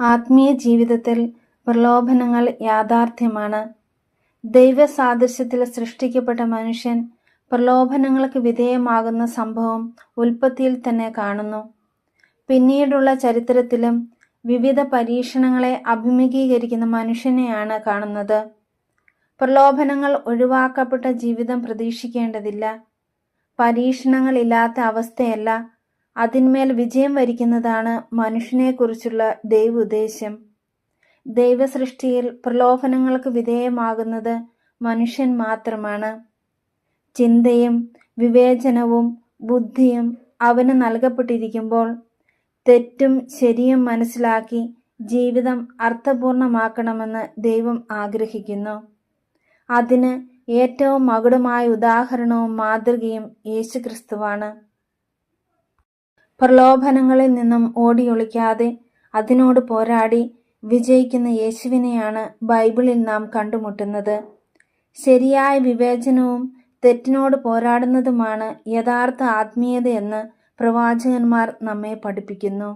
ആത്മീയ ജീവിതത്തിൽ പ്രലോഭനങ്ങൾ യാഥാർത്ഥ്യമാണ്. ദൈവസാദൃശ്യത്തിൽ സൃഷ്ടിക്കപ്പെട്ട മനുഷ്യൻ പ്രലോഭനങ്ങൾക്ക് വിധേയമാകുന്ന സംഭവം ഉൽപ്പത്തിയിൽ തന്നെ കാണുന്നു. പിന്നീടുള്ള ചരിത്രത്തിലും വിവിധ പരീക്ഷണങ്ങളെ അഭിമുഖീകരിക്കുന്ന മനുഷ്യനെയാണ് കാണുന്നത്. പ്രലോഭനങ്ങൾ ഒഴിവാക്കപ്പെട്ട ജീവിതം പ്രതീക്ഷിക്കേണ്ടതില്ല. പരീക്ഷണങ്ങളില്ലാത്ത അവസ്ഥയല്ല അതിന്മേൽ വിജയം വരിക്കുന്നതാണ് മനുഷ്യനെക്കുറിച്ചുള്ള ഉദ്ദേശ്യം ദൈവസൃഷ്ടിയിൽ പ്രലോഭനങ്ങൾക്ക് വിധേയമാകുന്നത് മനുഷ്യൻ മാത്രമാണ്. ചിന്തയും വിവേചനവും ബുദ്ധിയും അവന് നൽകപ്പെട്ടിരിക്കുമ്പോൾ തെറ്റും ശരിയും മനസ്സിലാക്കി ജീവിതം അർത്ഥപൂർണമാക്കണമെന്ന് ദൈവം ആഗ്രഹിക്കുന്നു. അതിന് ഏറ്റവും മകുടമായ ഉദാഹരണവും മാതൃകയും യേശുക്രിസ്തുവാണ്. പ്രലോഭനങ്ങളിൽ നിന്നും ഓടിയൊളിക്കാതെ അതിനോട് പോരാടി വിജയിക്കുന്ന യേശുവിനെയാണ് ബൈബിളിൽ നാം കണ്ടുമുട്ടുന്നത്. ശരിയായ വിവേചനവും തെറ്റിനോട് പോരാടുന്നതുമാണ് യഥാർത്ഥ ആത്മീയതയെന്ന് പ്രവാചകന്മാർ നമ്മെ പഠിപ്പിക്കുന്നു.